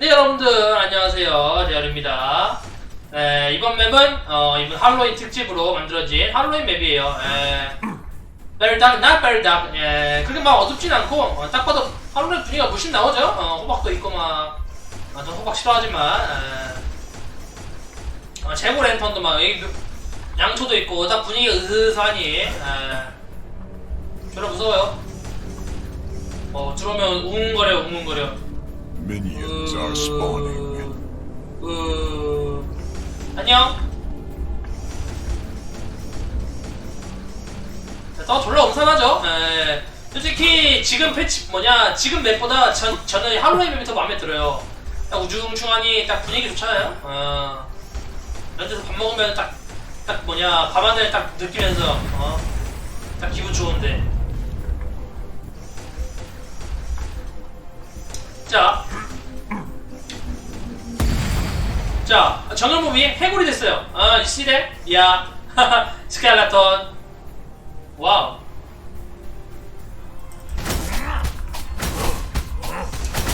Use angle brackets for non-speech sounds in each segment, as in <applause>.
네 여러분들 안녕하세요. 제아입니다. 네, 이번 맵은 어, 이번 할로윈 특집으로 만들어진 할로윈 맵이에요. 에, 별닭 not 별닭. 예, 그렇게 막 어둡진 않고 어, 딱 봐도 할로윈 분위기가 물씬 나오죠? 어, 호박도 있고 막 아, 전 호박 싫어하지만 에, 어, 재고 랜턴도 막 여기 양초도 있고 딱 분위기가 으스스하니 에, 별로 무서워요. 어 들어오면 웅웅거려 웅웅거려 Minions are spawning. 으... 안녕. 자, 더 졸라 엄선하죠. 에, 솔직히 지금 패치 뭐냐 지금 맵보다 전 저는 할로윈 맵이 더 마음에 들어요. 딱 우중충하니 딱 분위기 좋잖아요. 어. 이런 데서 밥 먹으면 딱 딱 뭐냐 밤하늘 딱 느끼면서 어. 딱 기분 좋은데. 자, 자, 정글몸이 해골이 됐어요. 아, that? 야, 스켈레톤. 와우.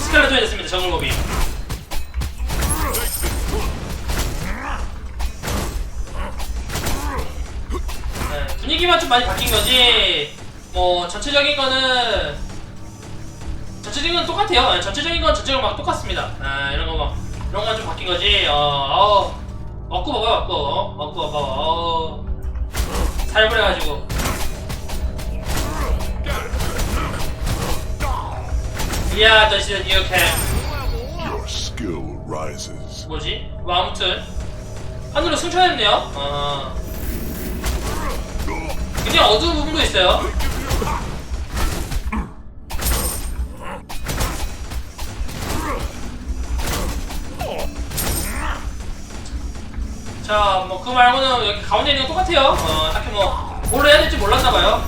스켈레톤이 됐습니다, 정글몸이. 네, 분위기만 좀 많이 바뀐 거지, 뭐, 전체적인 거는, 전체적인 건 똑같아요. 네, 전체적인 건 전체적으로 막 똑같습니다. 아, 이런 거 막. 이런 건 좀 바뀐 거지. 어, 어, 먹고 먹어, 먹고, 어, 먹고 먹어. 어, 살벌해가지고. Your skill rises. 뭐지? 뭐 아무튼 하늘로 승천했네요. 어. 그냥 어두운 부분도 있어요. 자, 뭐 그거 말고는 여기 가운데 있는 거 똑같아요. 어, 딱히 뭐 뭘 해야 될지 몰랐나 봐요.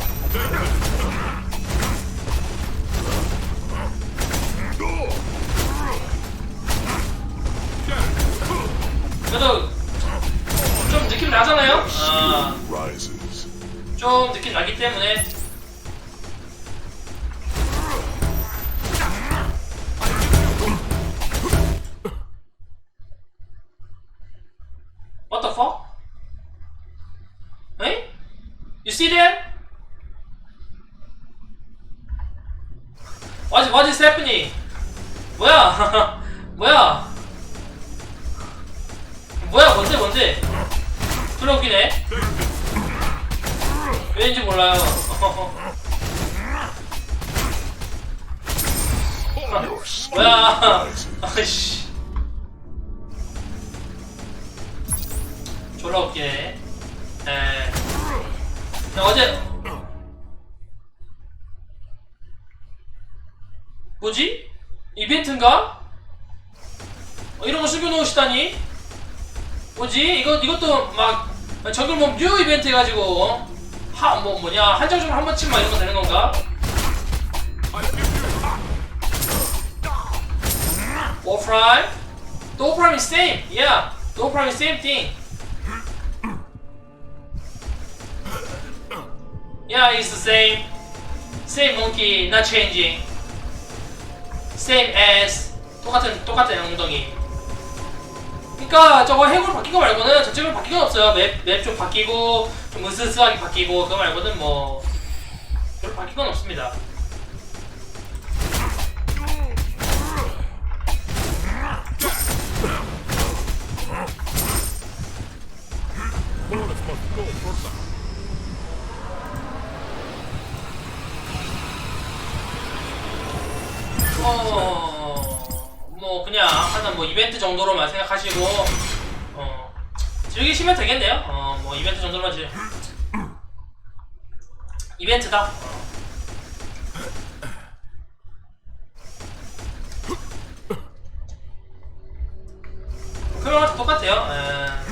그래도 좀 느낌 나잖아요. 아. 좀 느낌 나기 때문에 That? What, what is happening? 뭐야? 뭐야? 뭐야 뭔데 뭔데? 들어오기네? 왜인지 몰라요. 뭐야? 아이씨. 졸라 웃기네. 에. 야, 어제 뭐지? 이벤트인가? 어, 이런 거 숨겨놓으시다니? 뭐지? 이거 이것도 막 저걸 뭐뉴 이벤트 해가지고 하 뭐 뭐냐 한정적으로 한 번쯤 막 이런 거 되는 건가? 오프라임? The 오프라임 is same. Yeah. The 오프라임 is same thing. Yeah, it's the same. Same monkey, not changing. Same as 똑같은 똑같은 엉덩이. 그러니까 저거 해골 바뀐 거 말고는 전체적으로 바뀐 건 없어요. 맵 맵 좀 바뀌고 좀 으스스하게 바뀌고 그거 말고는 뭐 별로 바뀐 건 없습니다. 어, 뭐 그냥 하나 뭐 이벤트 정도로만 생각하시고 어, 즐기시면 되겠네요. 어, 뭐 이벤트 정도로만 즐 이벤트다. 어. 그거랑 다 똑같아요. 에.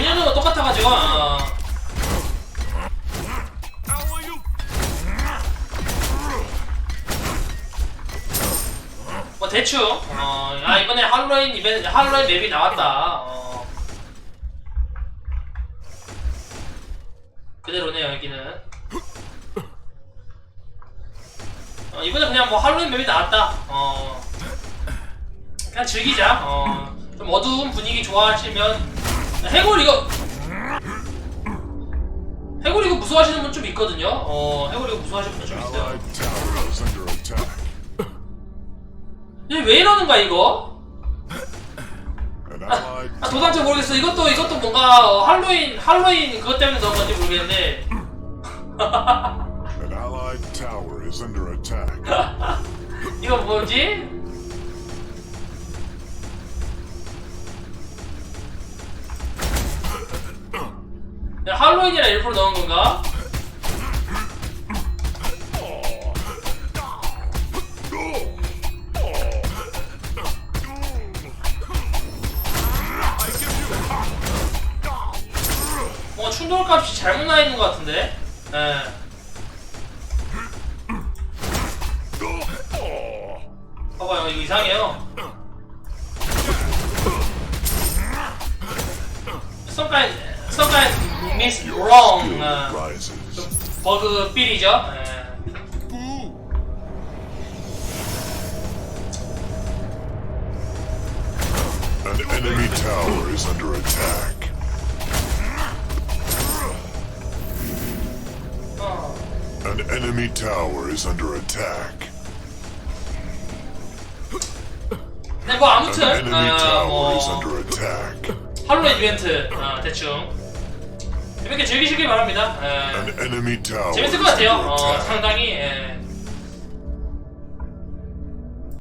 메뉴도 똑같아가지고. 어. 뭐 대충. 어, 아 이번에 할로윈 이벤트 할로윈 맵이 나왔다. 어. 그대로네요 여기는. 어, 이번에 그냥 뭐 할로윈 맵이 나왔다. 어. 그냥 즐기자. 어좀 어두운 분위기 좋아하시면 해골 이거 해골 이거 무서워하시는 분 좀 있거든요 어 해골 이거 무서워하시는 분 좀 있어요 Allied tower is under attack. 얘왜 이러는 거야 이거? Allied 아 도대체 모르겠어 이것도 이것도 뭔가 어, 할로윈 할로윈 그것 때문에 넣은 건지 모르겠는데. <laughs> 이거 뭐지? 야, 할로윈이라 일부러 넣은 건가? 어 충돌값이 잘못 나 있는 것 같은데? 예. 봐봐요 이거 이상해요 some kind miss wrong Skill 어, rises. 버그 필이죠 예. An enemy tower is under attack. 어. An enemy tower is under attack. 네, 뭐 An 아무튼 enemy 어, tower is 뭐 under attack. 할로윈 이벤트 어, 대충 재밌게 즐기시길 바랍니다 예. An enemy tower 재밌을 것 같아요 어. 상당히 예.